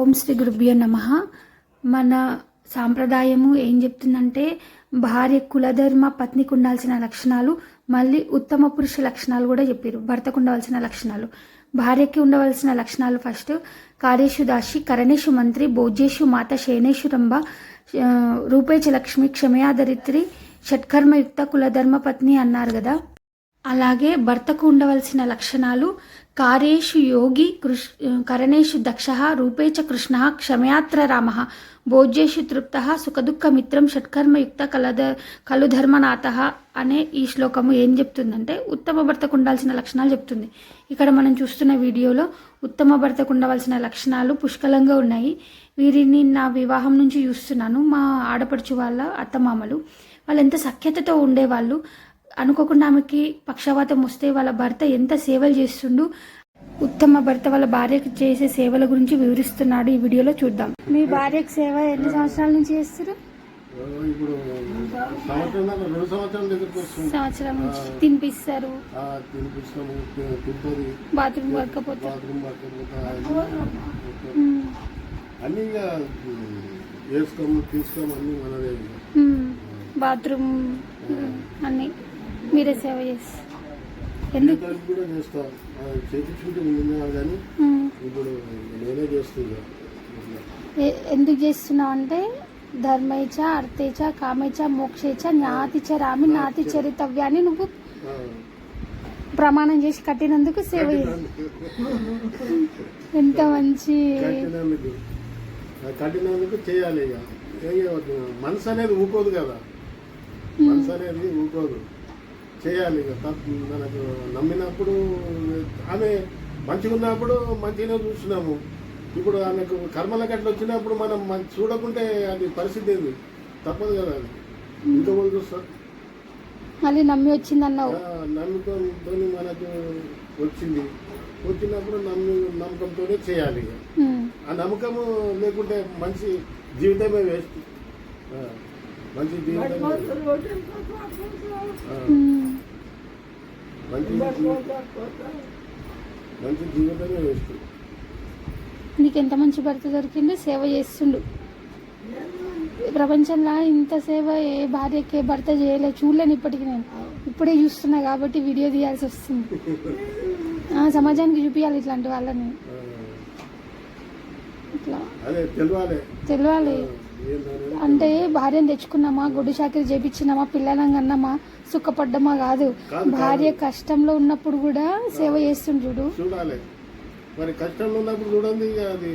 ఓం శ్రీ గురుభ్యో నమ. మన సాంప్రదాయము ఏం చెప్తుందంటే భార్య కులధర్మ పత్నికి ఉండాల్సిన లక్షణాలు మళ్ళీ ఉత్తమ పురుష లక్షణాలు కూడా చెప్పారు భర్తకు ఉండవలసిన లక్షణాలు. భార్యకి ఉండవలసిన లక్షణాలు ఫస్ట్ కార్యేషు దాసి కరణేషు మంత్రి భోజ్యేషు మాత శయనేషు రంభ రూపేచ లక్ష్మి క్షమయాధరిత్రి షట్కర్మయుక్త కులధర్మ పత్ని అన్నారు కదా. అలాగే భర్తకు ఉండవలసిన లక్షణాలు కార్యేషు యోగి కృష్ కరణేషు దక్ష రూపేచ కృష్ణ క్షమయాత్ర రామ భోజ్యేషు తృప్త సుఖదుఃఖమిత్రం షట్కర్మయుక్త కలద కలుధర్మనాథ అనే ఈ శ్లోకము ఏం చెప్తుందంటే ఉత్తమ భర్తకు ఉండాల్సిన లక్షణాలు చెప్తుంది. ఇక్కడ మనం చూస్తున్న వీడియోలో ఉత్తమ భర్తకు ఉండవలసిన లక్షణాలు పుష్కలంగా ఉన్నాయి. వీరిని నా వివాహం నుంచి చూస్తున్నాను. మా ఆడపడుచు వాళ్ళ అత్తమామలు. వాళ్ళు ఎంత సఖ్యతతో ఉండేవాళ్ళు. అనుకోకుండా ఆమెకి పక్షవాతం వస్తే వాళ్ళ భర్త ఎంత సేవలు చేస్తుండు ఉత్తమ భర్త వాళ్ళ భార్యకు చేసే సేవల గురించి వివరిస్తున్నాడు ఈ వీడియోలో చూద్దాం. మీ భార్యకు సేవ ఎన్ని సంవత్సరాల నుంచి చేస్తారు ఇప్పుడు సంవత్సరం నుంచి తినిపిస్తారు. బాత్రూమ్ అన్ని వేసుకోము తీసుకోము అన్ని మనదే. బాత్రూమ్ అన్ని. మీరే సేవ చేస్తారు ఎందుకు? కూడా కానీ. ఇప్పుడు నేనే చేస్తున్నా. చేస్తున్నావు అంటే ధర్మైచ అర్థేచ కామేచ మోక్షేచ జ్ఞాతిచ రామి నాతి చరితవ్యాన్ని నువ్వు ప్రమాణం చేసి కట్టినందుకు సేవ ఎంత మంచి. కట్టినందుకు. చేయాలి ఇక. మనసు అనేది ఊకోదు కదా. మనసు అనేది ఊకోదు. చేయాలి ఇక. తప్ప మనకు నమ్మినప్పుడు ఆమె మంచిగా ఉన్నప్పుడు మంచిగానే చూస్తున్నాము. ఇప్పుడు ఆమెకు కర్మల గట్ల వచ్చినప్పుడు మనం చూడకుంటే అది పరిస్థితి ఏంది? తప్పదు కదా అది. ఇంకా వాళ్ళు చూస్తారు? మళ్ళీ నమ్మి వచ్చిందన్నావు. నమ్మకంతో మనకు వచ్చింది. వచ్చినప్పుడు నమ్మి నమ్మకంతోనే చేయాలి. ఆ నమ్మకము లేకుంటే మంచి జీవితమే వేస్ట్. ఆ, మంచి ఉమ్. మంచి జీవితమే నీకు ఎంత మంచి భర్త దొరికిండు సేవ చేస్తుండు. ప్రపంచంలో ఇంత సేవ ఏ భార్యకి ఏ భర్త చేయలే చూడలేను ఇప్పటికి నేను. ఇప్పుడే చూస్తున్నా కాబట్టి వీడియో తీయాల్సి వస్తుంది. సమాజానికి చూపించాలి ఇట్లాంటి వాళ్ళని. ఇట్లా. తెలియాలి అంటే భార్యను తెచ్చుకున్నామా గుడి చాకరీ చేపించినామా పిల్లలను అన్నామా సుఖపడ్డమా కాదు. భార్య కష్టంలో ఉన్నప్పుడు కూడా సేవ చేస్తుండు చూడు. చూడాలి. మరి కష్టంలో ఉన్నప్పుడు చూడండి అది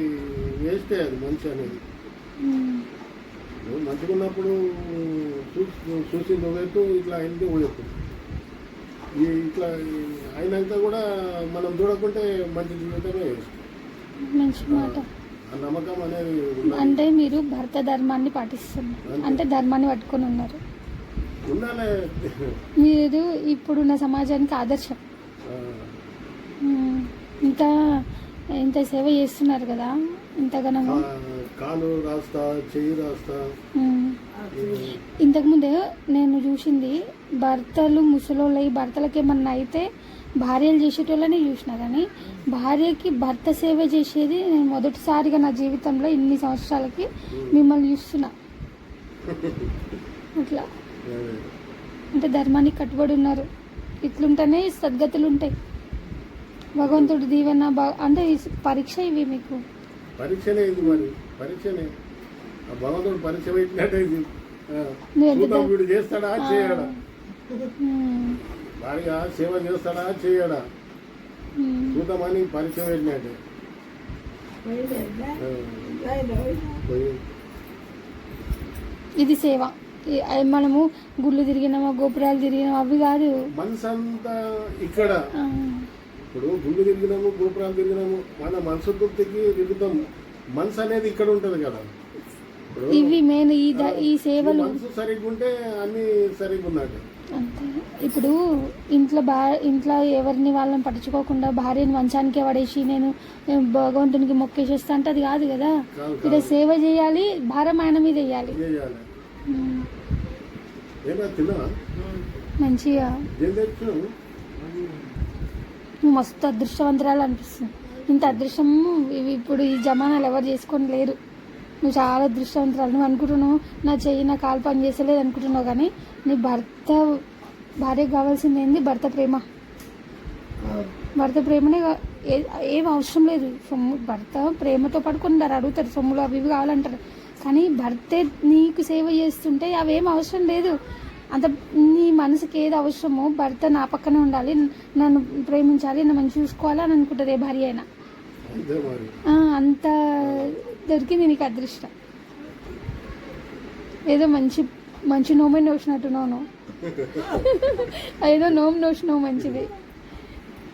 వేస్టే అది మంచి అనేది. మంచిగా ఉన్నప్పుడు చూసి నువ్వెత్తు ఇట్లా అయింది పోయొద్దు ఈ ఇట్లా అయినాక కూడా మనం చూడకుంటే మంచి జీవితమే. మంచి మాట. అంటే మీరు భర్త ధర్మాన్ని పాటిస్తున్నారు. అంటే ధర్మాన్ని పట్టుకొని ఉన్నారు. మీరు ఇప్పుడున్న సమాజానికి ఆదర్శం. ఇంకా ఇంత సేవ చేస్తున్నారు కదా ఇంతగానో కాలు రాస్తా చెయ్యి రాస్తా. ఇంతకుముందే నేను చూసింది భర్తలు ముసలోళ్ళయి భర్తలకి ఏమన్నా అయితే భార్యలు చేసేటోళ్ళని చూసిన కానీ భార్యకి భర్త సేవ చేసేది నేను మొదటిసారిగా నా జీవితంలో ఇన్ని సంవత్సరాలకి మిమ్మల్ని చూస్తున్నా. అట్లా. అంటే ధర్మానికి కట్టుబడి ఉన్నారు. ఇట్లుంటేనే సద్గతులు ఉంటాయి. భగవంతుడు దీవెన అంటే పరీక్ష ఇవి మీకు. పరీక్షనే ఇది మరి. పరీక్షనే. భగవంతుడు పరీక్ష పెట్టినట్టే చేస్తాడా చేయడా. భార్య సేవ చేస్తాడా చేయడా. చూద్దామని ఆ, పోయి. ఇది సేవ. మనము గుళ్ళు తిరిగినామా గోపురాలు తిరిగినామా అవి కాదు. మనసు అంతా ఇక్కడ ఇప్పుడు గుళ్ళు తిరిగినాము గోపురాలు తిరిగినాము మన మనసు తృప్తికి తిరుగుతాం. మనసు అనేది ఇక్కడ ఉంటది కదా. ఇవి మెయిన్ ఈ ద- ఈ ఈ సేవలు. మనసు సరిగ్గా ఉంటే అన్ని సరిగ్గా ఉన్నట్టు అంతే. ఇప్పుడు ఇంట్లో బా ఇంట్లో ఎవరిని వాళ్ళని పట్టించుకోకుండా భార్యని మంచానికే పడేసి నేను భగవంతునికి మొక్కేసేస్తా అంటే అది కాదు కదా? ఇక్కడ సేవ చేయాలి భారం ఆయన మీద వేయాలి. మంచిగా. నువ్వు మస్తు అదృష్టవంతురాలు అనిపిస్తుంది. ఇంత అదృష్టం ఇవి ఇప్పుడు ఈ జమానాలు ఎవరు చేసుకొని లేరు. నువ్వు చాలా అదృష్టవంతురాలు నువ్వు అనుకుంటున్నావు నా చెయ్యి నా కాలు పని చేసలేదు అనుకుంటున్నావు కానీ నీ భర్త భార్యకు కావాల్సింది ఏంది? భర్త ప్రేమ. భర్త ప్రేమనే ఏ- అవసరం లేదు. సొమ్ము భర్త ప్రేమతో పాటు కొందరు అడుగుతారు సొమ్ములు అవి ఇవి కావాలంటారు. కానీ భర్తే నీకు సేవ చేస్తుంటే అవేం అవసరం లేదు. అంత నీ మనసుకి ఏది అవసరమో భర్త నా పక్కనే ఉండాలి నన్ను ప్రేమించాలి నన్ను చూసుకోవాలి అని అనుకుంటుంది ఏ భార్య అయినా. అంత దొరికింది నీకు అదృష్టం. ఏదో మంచి మంచి నోమే నోసినట్టున్నావు నువ్వు ఏదో నోము నోసినావు మంచిది.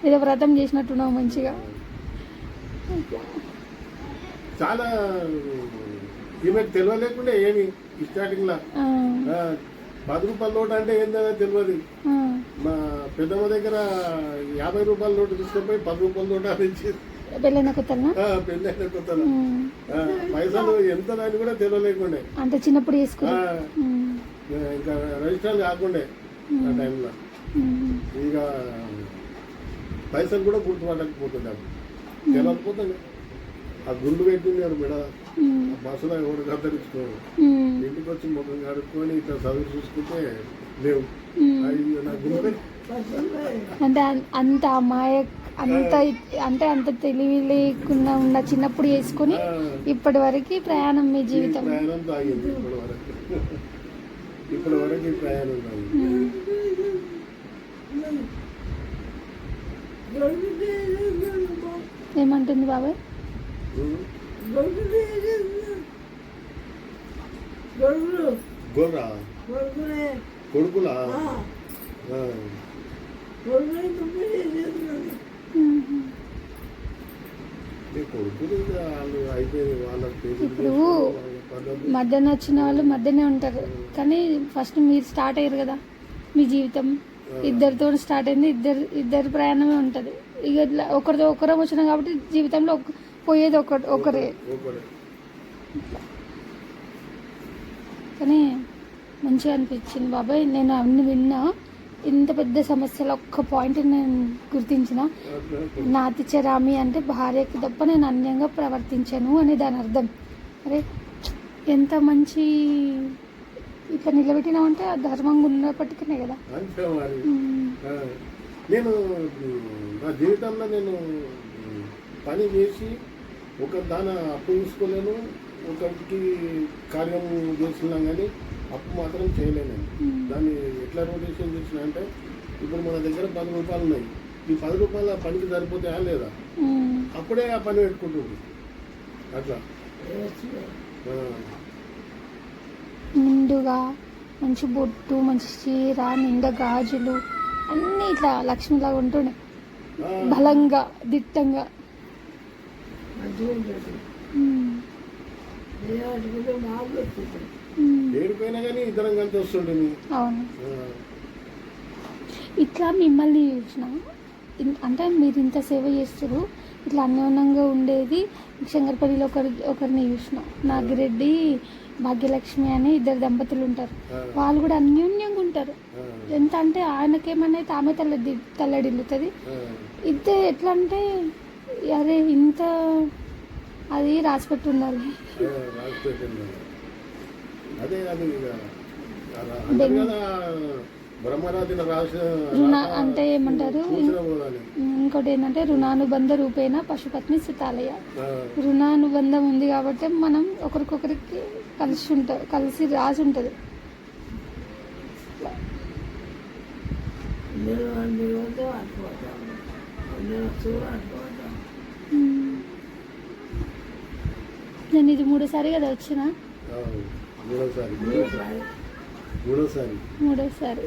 ఏదో వ్రతం చేసినట్టున్నావు మంచిగా. చాలా తెలియలేకుండా ఏమి స్టార్టింగ్ లా పది రూపాయల నోట్ అంటే ఏందో తెలియదు. మా పెద్దమ్మ దగ్గర యాభై రూపాయల నోటు తీసుకుపోయి పది రూపాయల నోటు అని పెళ్ళైన కొత్తనా? పెళ్ళైన ఆ, పైసలు ఎంత అని కూడా తెలియలేకుండే అంటే చిన్నప్పుడు ఆ, చేసుకున్నా ఇంకా రిజిస్టర్ కాకుండే ఆ టైంలో ఇక పైసలు కూడా గుర్తుపట్టకపోతున్నాడు తెలియకపోతుండే ఆ గుండు పెట్టింది మెడ బస్సులో ఎవడు కత్తరించుకోడు ఇంటికి వచ్చి ముఖం కడుక్కొని ఇట్లా చదువు చూసుకుంటే లేవు. అయ్యో నా గుండు అంటే అంత అమాయ అంత అంటే అంత తెలివి లేకుండా ఉన్న చిన్నప్పుడు చేసుకుని ఇప్పటి వరకు ప్రయాణం మీ జీవితం. ఇప్పటి వరకు ప్రయాణం. ఏమంటుంది బాబాయ్? కొడుకులా? ఇప్పుడు. మధ్యాహ్నం వచ్చిన వాళ్ళు మధ్యనే ఉంటారు. కానీ ఫస్ట్ మీరు స్టార్ట్ అయ్యారు కదా మీ జీవితం. ఇద్దరితో స్టార్ట్ అయింది. ఇద్దరు ఇద్దరు ప్రయాణమే ఉంటుంది. ఇక ఇట్లా ఒకరితో ఒకరం వచ్చినాం కాబట్టి జీవితంలో పోయేది ఒక ఒకరే. కానీ మంచిగా అనిపించింది. బాబాయ్ నేను అన్ని విన్నా. ఇంత పెద్ద సమస్యలో ఒక్క పాయింట్ నేను గుర్తించిన. నాతి చరామి అంటే భార్యకి తప్ప నేను అన్యంగా ప్రవర్తించాను అని దాని అర్థం. అరే ఎంత మంచి ఇట్లా నిలబెట్టినామంటే ఆ ధర్మంగా ఉన్నప్పటికీ కదా. నేను నా జీవితంలో నేను పని చేసి ఒక దాన అప్పు తీసుకోలేను. ఒకరికి కార్యం చేసినా కానీ అప్పు మాత్రం చేయలేను ఉమ్, దాన్ని ఎట్లా రొటేషన్ చేసిన అంటే ఇప్పుడు మన దగ్గర పది రూపాయలు ఉన్నాయి. ఈ పది రూపాయల పనికి సరిపోతాయా లేదా? అప్పుడే ఆ పని పెట్టుకుంటుంది. అట్లా. నిండుగా మంచి బొట్టు మంచి చీర నిండా గాజులు అన్నీ ఇట్లా లక్ష్మిలాగా ఉంటుండే. బలంగా దిట్టంగా. ఏడిపోయినా కానీ ఇద్దరం కలిసి వస్తుంటుంది అవును. ఇట్లా మిమ్మల్ని చూసిన అంటే మీరు ఇంత సేవ చేస్తారు ఇట్లా అన్యోన్యంగా ఉండేది శంకరపల్లిలో ఒకరి ఒకరిని చూసిన. నాగిరెడ్డి భాగ్యలక్ష్మి అని ఇద్దరు దంపతులు ఉంటారు. వాళ్ళు కూడా అన్యోన్యంగా ఉంటారు. ఎంత అంటే ఆయనకేమన్నా ఆమె తల్లడి తల్లడిల్లుతుంది. ఇద్దరు ఎట్లా అంటే అరే ఇంత అది రాసిపెట్టి ఉండాలి. అదే అది కదా రుణ అంటే ఏమంటారు. ఇంకోటి ఏంటంటే రుణానుబంధ రూపేణ పశుపత్ని సుతాలయ. రుణానుబంధం ఉంది కాబట్టి మనం ఒకరికొకరికి కలిసి ఉంటా కలిసి రాసి ఉంటుంది. నేను ఇది మూడోసారి కదా వచ్చిన. మూడోసారి. మూడోసారి. మూడోసారి.